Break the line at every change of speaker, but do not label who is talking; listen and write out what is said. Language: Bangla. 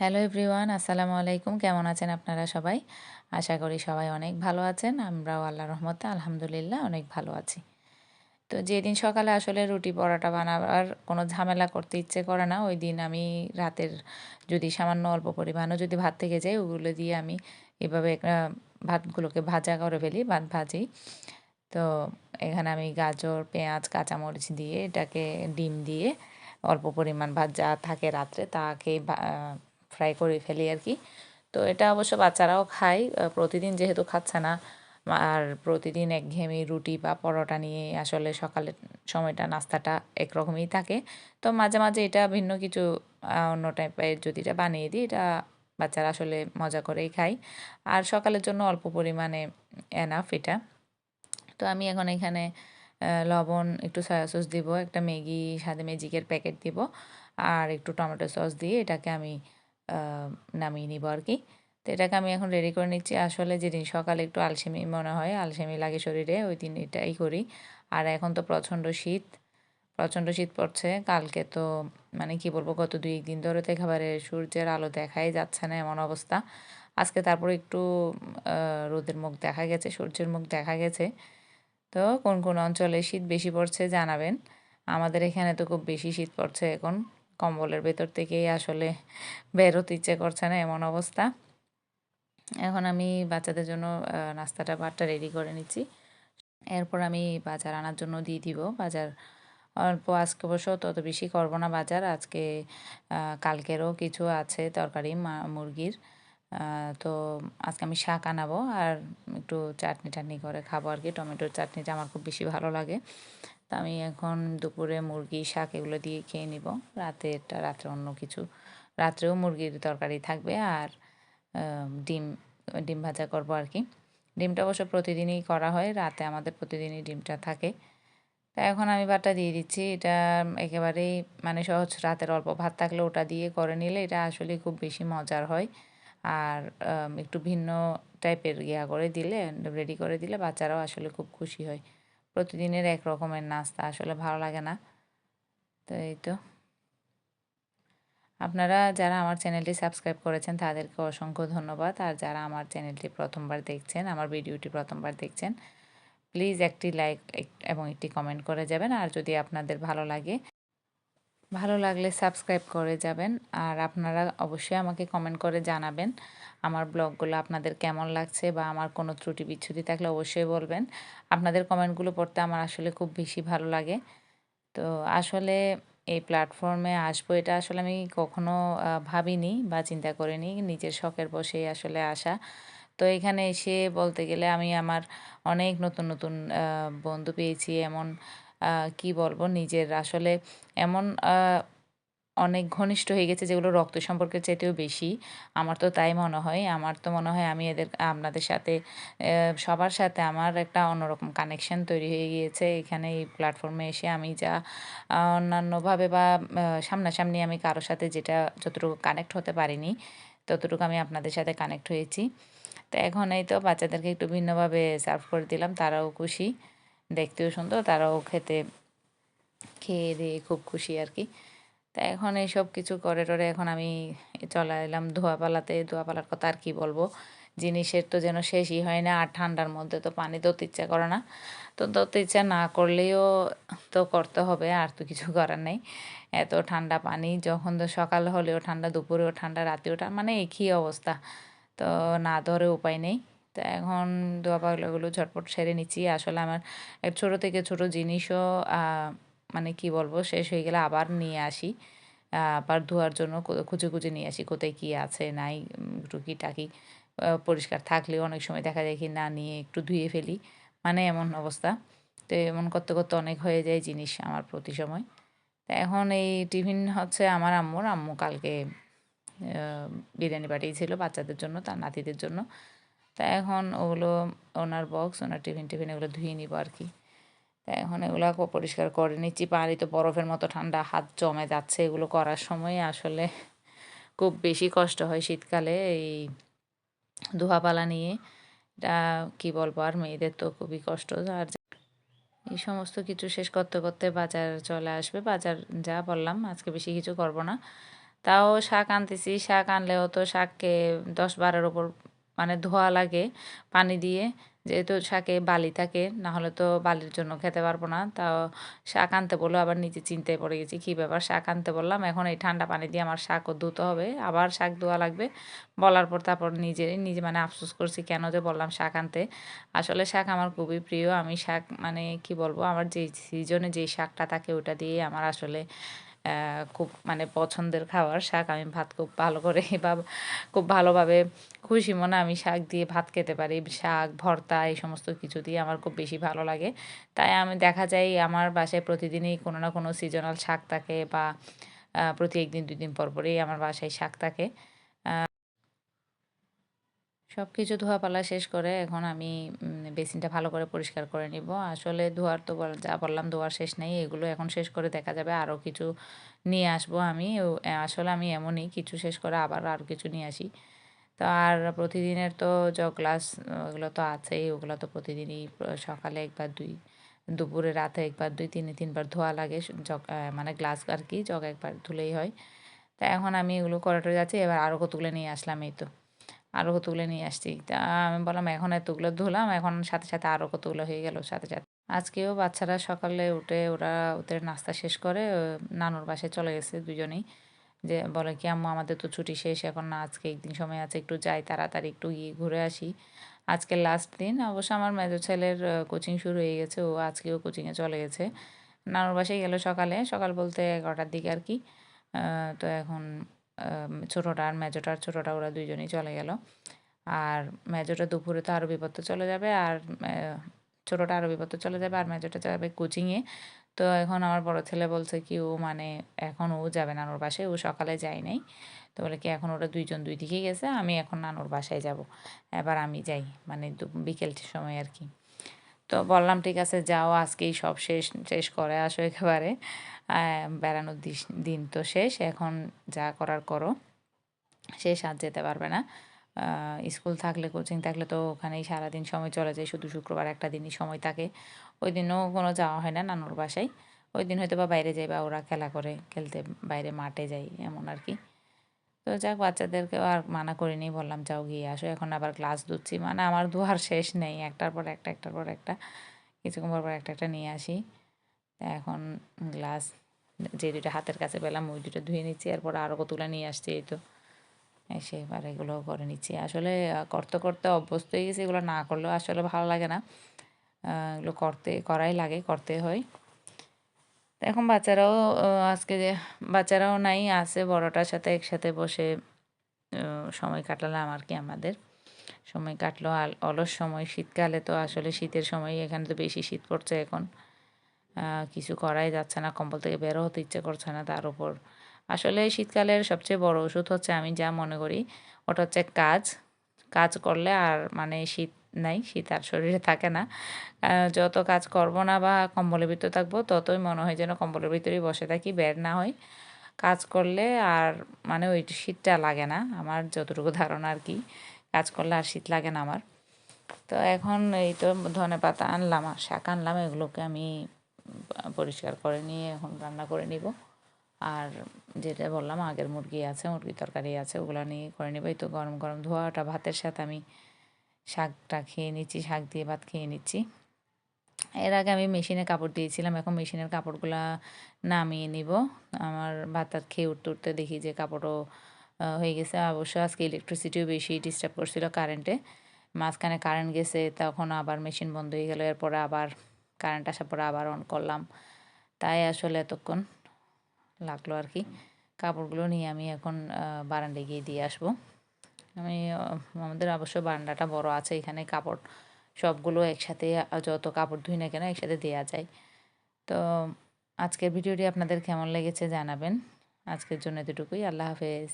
হ্যালো এভরিওয়ান আসসালামু আলাইকুম। কেমন আছেন আপনারা সবাই? আশা করি সবাই অনেক ভালো আছেন। আমরাও আল্লাহ রহমতে, আলহামদুলিল্লাহ, অনেক ভালো আছি। তো যেদিন সকালে আসলে রুটি পরোটা বানাবার কোনো ঝামেলা করতে ইচ্ছে করে না, ওই দিন আমি রাতের যদি সামান্য অল্প পরিমাণও যদি ভাত থেকে যায়, ওগুলো দিয়ে আমি এভাবে ভাতগুলোকে ভাজা করে ফেলি, ভাত ভাজি। তো এখানে আমি গাজর, পেঁয়াজ, কাঁচামরিচ দিয়ে এটাকে ডিম দিয়ে অল্প পরিমাণ ভাত যা থাকে রাত্রে তাকে ফ্রাই করে ফেলি আর কি তো এটা অবশ্য বাচ্চারাও খায় প্রতিদিন যেহেতু খাচ্ছে না আর প্রতিদিন একঘেয়েমি রুটি বা পরোটা নিয়ে আসলে সকালের সময়টা, নাস্তাটা একরকমই থাকে। তো মাঝে মাঝে এটা ভিন্ন কিছু অন্য টাইপের যদি এটা বানিয়ে দিই, এটা বাচ্চারা আসলে মজা করেই খায়। আর সকালের জন্য অল্প পরিমাণে এনাফ এটা। তো আমি এখন এখানে লবণ, একটু সয়া সস দিব, একটা ম্যাগি সাথে ম্যাজিকের প্যাকেট দিব, আর একটু টমেটো সস দিয়ে এটাকে আমি নামিয়ে নিব আর কি। তো এটাকে আমি এখন রেডি করে নিচ্ছি। আসলে যেদিন সকালে একটু আলসেমি মনে হয়, আলসেমি লাগে শরীরে, ওই দিন এটাই করি। আর এখন তো প্রচণ্ড শীত প্রচণ্ড শীত পড়ছে। কালকে তো মানে কি বলব, গত দুই দিন ধরে তো একেবারে সূর্যের আলো দেখাই যাচ্ছে না এমন অবস্থা। আজকে তারপর একটু রোদের মুখ দেখা গেছে, সূর্যের মুখ দেখা গেছে। তো কোন কোন অঞ্চলে শীত বেশি পড়ছে জানাবেন। আমাদের এখানে তো খুব বেশি শীত পড়ছে এখন। কম্বলের ভেতর থেকেই আসলে বেরোতে ইচ্ছে করছে না এমন অবস্থা। এখন আমি বাচ্চাদের জন্য নাস্তাটা, ভাতটা রেডি করে নিচ্ছি। এরপর আমি বাজার আনার জন্য দিয়ে দিব। বাজার অল্প, আজকে অবশ্য তত বেশি করব না বাজার। আজকে কালকেরও কিছু আছে তরকারি মুরগির। তো আজকে আমি শাক আনাবো আর একটু চাটনি টাটনি করে খাব আর কি টমেটোর চাটনিটা আমার খুব বেশি ভালো লাগে। তো আমি এখন দুপুরে মুরগি, শাক এগুলো দিয়ে খেয়ে নিব। রাতেরটা রাত্রে অন্য কিছু। রাত্রেও মুরগির তরকারি থাকবে আর ডিম ডিম ভাজা করব আর কি। ডিমটা অবশ্য প্রতিদিনই করা হয়, রাতে আমাদের প্রতিদিনই ডিমটা থাকে। তা এখন আমি ভাতটা দিয়ে দিচ্ছি। এটা একেবারেই মানে সহজ, রাতের অল্প ভাত থাকলে ওটা দিয়ে করে নিলে এটা আসলে খুব বেশি মজার হয়। আর একটু ভিন্ন টাইপের ইয়া করে দিলে রেডি করে দিলে বাচ্চারাও আসলে খুব খুশি হয়। প্রতিদিনের এক রকমের নাস্তা, আসলে ভালো লাগে না। তো এই তো। আপনারা যারা আমার চ্যানেলটি সাবস্ক্রাইব করেছেন, তাদেরকে অসংখ্য ধন্যবাদ। আর যারা আমার চ্যানেলটি প্রথমবার দেখছেন, আমার ভিডিওটি প্রথমবার দেখছেন, প্লিজ একটি লাইক এবং একটি কমেন্ট করে যাবেন। আর যদি আপনাদের ভালো লাগে ভালো লাগলে সাবস্ক্রাইব করে যাবেন। আর আপনারা অবশ্যই আমাকে কমেন্ট করে জানাবেন আমার ব্লগগুলো আপনাদের কেমন লাগছে বা আমার কোনো ত্রুটি বিচ্ছুতি থাকলে অবশ্যই বলবেন। আপনাদের কমেন্টগুলো পড়তে আমার আসলে খুব বেশি ভালো লাগে। তো আসলে এই প্ল্যাটফর্মে আসব, এটা আসলে আমি কখনো ভাবিনি বা চিন্তা করিনি, নিজের শখের বসেই আসলে আসা। তো এখানে এসে বলতে গেলে আমি আমার অনেক নতুন নতুন বন্ধু পেয়েছি, এমন কি বলব, নিজের আসলে এমন অনেক ঘনিষ্ঠ হয়ে গেছে যেগুলো রক্ত সম্পর্কের চাইতেও বেশি। আমার তো তাই মনে হয়। আমার তো মনে হয় আমি এদের, আপনাদের সাথে সবার সাথে আমার একটা অন্যরকম কানেকশন তৈরি হয়ে গিয়েছে। এখানে এই প্ল্যাটফর্মে এসে আমি যা অন্যান্যভাবে বা সামনাসামনি আমি কারোর সাথে যেটা যতটুকু কানেক্ট হতে পারিনি, ততটুকু আমি আপনাদের সাথে কানেক্ট হয়েছি। তো এখন এই তো বাচ্চাদেরকে একটু ভিন্নভাবে সার্ভ করে দিলাম, তারাও খুশি। দেখতেও সুন্দর, তারাও খেতে খেয়ে দিয়ে খুব খুশি আর কি। তা এখন এইসব কিছু করে টরে এখন আমি চলে এলাম ধোয়াপালাতে। ধোয়াপালার কথা আর কি বলব? জিনিসের তো যেন শেষই হয় না, আর ঠান্ডার মধ্যে তো পানি ধরতে ইচ্ছা করে না। তো ধরতে ইচ্ছা না করলেও তো করতে হবে, আর তো কিছু করার নেই। এত ঠান্ডা পানি, যখন তো সকাল হলেও ঠান্ডা, দুপুরেও ঠান্ডা, রাতেও মানে একই অবস্থা। তো না ধরে উপায় নেই। তো এখন দোয়া পাগলাগুলো ঝটপট সেরে নিচ্ছি। আসলে আমার এক ছোটো থেকে ছোট জিনিসও মানে কি বলব, শেষ হয়ে গেলে আবার নিয়ে আসি। আবার ধোয়ার জন্য খুঁজে খুঁজে নিয়ে আসি কোথায় কী আছে, নাই টুকি টাকি পরিষ্কার থাকলেও অনেক সময় দেখা যায় কি না নিয়ে একটু ধুয়ে ফেলি। মানে এমন অবস্থা। তো এমন করতে করতে অনেক হয়ে যায় জিনিস আমার প্রতি সময়। তা এখন এই টিফিন হচ্ছে আমার আম্মুর। আম্মু কালকে বিরিয়ানি পাঠিয়েছিল বাচ্চাদের জন্য, তার নাতিদের জন্য। তা এখন ওগুলো ওনার বক্স ওনার টিফিন টিফিন এগুলো ধুয়ে নিব আর কি। তা এখন এগুলো পরিষ্কার করে নিচ্ছি। পানি তো বরফের মতো ঠান্ডা, হাত জমে যাচ্ছে এগুলো করার সময়। আসলে খুব বেশি কষ্ট হয় শীতকালে এই ধোয়াপালা নিয়ে। এটা কী বলব, আর মেয়েদের তো খুবই কষ্ট। আর এই সমস্ত কিছু শেষ করতে করতে বাজার চলে আসবে। বাজার যা বললাম, আজকে বেশি কিছু করব না। তাও শাক আনতেছি। শাক আনলেও তো শাককে দশ বারের ওপর মানে ধোয়া লাগে, পানি দিয়ে। যেহেতু শাকে বালি থাকে, নাহলে তো বালির জন্য খেতে পারব না। তাও শাক আনতে বলল, আবার নিজে চিন্তায় পড়ে গেছি, কী ব্যাপার শাক আনতে বললাম। এখন এই ঠান্ডা পানি দিয়ে আমার শাকও ধুতে হবে, আবার শাক ধোয়া লাগবে। বলার পর তারপর নিজেরই নিজে মানে আফসোস করছি কেন যে বললাম শাক আনতে। আসলে শাক আমার খুবই প্রিয়। আমি শাক মানে কি বলব, আমার যে সিজনে যেই শাকটা থাকে ওটা দিয়ে আমার আসলে খুব মানে পছন্দের খাবার শাক। আমি ভাত খুব ভালো করে বা খুব ভালোভাবে খুশি মনে আমি শাক দিয়ে ভাত খেতে পারি। শাক, ভর্তা এই সমস্ত কিছু দিয়ে আমার খুব বেশি ভালো লাগে। তাই আমি দেখা যায় আমার বাসায় প্রতিদিনই কোনো না কোনো সিজনাল শাক থাকে বা প্রতি একদিন দুদিন পর পরেই আমার বাসায় শাক থাকে। সব কিছু ধোয়াপালা শেষ করে এখন আমি বেসিনটা ভালো করে পরিষ্কার করে নিব। আসলে ধোয়ার তো যা বললাম ধোয়ার শেষ নেই, এগুলো এখন শেষ করে দেখা যাবে আরও কিছু নিয়ে আসব আমি। আসলে আমি এমনই কিছু শেষ করে আবার আরও কিছু নিয়ে আসি। তো আর প্রতিদিনের তো জগ গ্লাস ওগুলো তো আছেই, ওগুলো তো প্রতিদিনই সকালে একবার দুই, দুপুরে রাতে একবার দুই, তিনে তিনবার ধোয়া লাগে জগ মানে গ্লাস আর কি, জগ একবার ধুলেই হয়। তা এখন আমি এগুলো করে যাচ্ছি, এবার আরও কতগুলো নিয়ে আসলাম এই তো। আরও কতগুলো নিয়ে আসছি। তা আমি বললাম, এখন এতগুলো ধুলাম, এখন সাথে সাথে আরও কতগুলো হয়ে গেল সাথে সাথে। আজকেও বাচ্চারা সকালে উঠে ওরা ওদের নাস্তা শেষ করে নানুর বাসায় চলে গেছে দুজনেই। যে বলে কি, আম্মু, আমাদের তো ছুটি শেষ, এখন না, আজকে একদিন সময় আছে, একটু যাই তাড়াতাড়ি, একটু গিয়ে ঘুরে আসি। আজকে লাস্ট দিন, অবশ্য আমার মেজো ছেলের কোচিং শুরু হয়ে গেছে, ও আজকেও কোচিংয়ে চলে গেছে। নানুর বাসায় গেল সকালে, সকাল বলতে এগারোটার দিকে আর কি। তো এখন ছোটোটা আর মেজোটা আর ছোটোটা ওরা দুইজনেই চলে গেল। আর মেজোটা দুপুরে তো আরও বিপত্ত চলে যাবে আর ছোটোটা আরও বিপত্ত চলে যাবে আর মেজোটা যাবে কোচিংয়ে তো এখন আমার বড় ছেলে বলছে কি, ও মানে এখন ও যাবে নানুর বাসায়, ও সকালে যায় নাই। তো বলে কি, এখন ওরা দুইজন দুই দিকেই গেছে, আমি এখন নানুর বাসায় যাব। এবার আমি যাই মানে বিকেল সময় আর কি। তো বললাম, ঠিক আছে, যাও, আজকেই সব শেষ শেষ করে আসো একেবারে। বেড়ানোর দিন তো শেষ, এখন যা করার করো। শেষ আর যেতে পারবে না। স্কুল থাকলে, কোচিং থাকলে তো ওখানেই সারাদিন সময় চলে যায়, শুধু শুক্রবার একটা দিনই সময় থাকে। ওই দিনও কোনো যাওয়া হয় না নানুর বাসায়। ওই দিন হয়তো বা বাইরে যাই বা ওরা খেলা করে, খেলতে বাইরে মাঠে যাই, এমন আর কি। তো যাক, বাচ্চাদেরকেও আর মানা করিনি, বললাম, যাও গিয়ে আসো, এখন আবার ক্লাস ধুচ্ছি মানে আমার ধোয়ার শেষ নেই, একটার পর একটা, একটার পর একটা, কিছুক্ষণ পর পর একটা একটা নিয়ে আসি। এখন গ্লাস যে দুটো হাতের কাছে পেলাম, ওই দুটো ধুয়ে নিচ্ছি, এরপর আরও কতগুলো নিয়ে আসছি, এই তো। এসে এবার এগুলো করে নিচ্ছি। আসলে করতে করতে অভ্যস্ত হয়ে গেছে, এগুলো না করলেও আসলে ভালো লাগে না। এগুলো করতে, করাই লাগে, করতে হয়। এখন বাচ্চারাও আজকে যে বাচ্চারাও নাই, আছে, বড়টার সাথে একসাথে বসে সময় কাটালাম আর কি আমাদের। সময় কাটলো, আল, অলস সময়। শীতকালে তো আসলে শীতের সময় এখানে তো বেশি শীত পড়ছে এখন। কিছু করাই যাচ্ছে না, কম্বল থেকে বেরো হতে ইচ্ছে করছে না তার উপর। আসলে শীতকালের সবচেয়ে বড় ওষুধ হচ্ছে, আমি যা মনে করি, ওটা হচ্ছে কাজ। কাজ করলে আর মানে শীত নাই, শীত আর শরীরে থাকে না। যত কাজ করব না বা কম্বলের ভিতরে থাকব, ততই মনে হয় যেন কম্বলের ভিতরেই বসে থাকি, বের না হয় কাজ করলে আর মানে ওই শীতটা লাগে না, আমার যতটুকু ধারণা আর কি। কাজ করলে আর শীত লাগে না আমার। তো এখন এই তো ধনে পাতা আনলাম, আর শাক আনলাম, এগুলোকে আমি পরিষ্কার করে নিয়ে এখন রান্না করে নিব। আর যেটা বললাম, আগের মুরগি আছে, মুরগি তরকারি আছে, ওগুলো নিয়ে করে নেব। এই তো গরম গরম ধোয়াটা, ভাতের সাথে আমি শাকটা খেয়ে নিচ্ছি, শাক দিয়ে ভাত খেয়ে নিচ্ছি। এর আগে আমি মেশিনে কাপড় দিয়েছিলাম, এখন মেশিনের কাপড়গুলো নামিয়ে নিব। আমার ভাত খেয়ে উঠতে উঠতে দেখি যে কাপড়ও হয়ে গেছে। অবশ্য আজকে ইলেকট্রিসিটিও বেশি ডিস্টার্ব করছিল কারেন্টে মাঝখানে কারেন্ট গেছে, তখন আবার মেশিন বন্ধ হয়ে গেল। এরপরে আবার কারেন্ট আসার পরে আবার অন করলাম। তাই আসলে এতক্ষণ লাগল আর কি। কাপড়গুলো নিয়ে আমি এখন বারান্দায় গিয়ে দিয়ে আসব। আমি আমাদের অবশ্য বারান্দাটা বড় আছে, এখানে কাপড় সবগুলো একসাথে যত কাপড় ধুই না কেন একসাথে দেওয়া যায়। তো আজকের ভিডিওটি আপনাদের কেমন লেগেছে জানাবেন। আজকের জন্য এতটুকুই, আল্লাহ হাফেজ।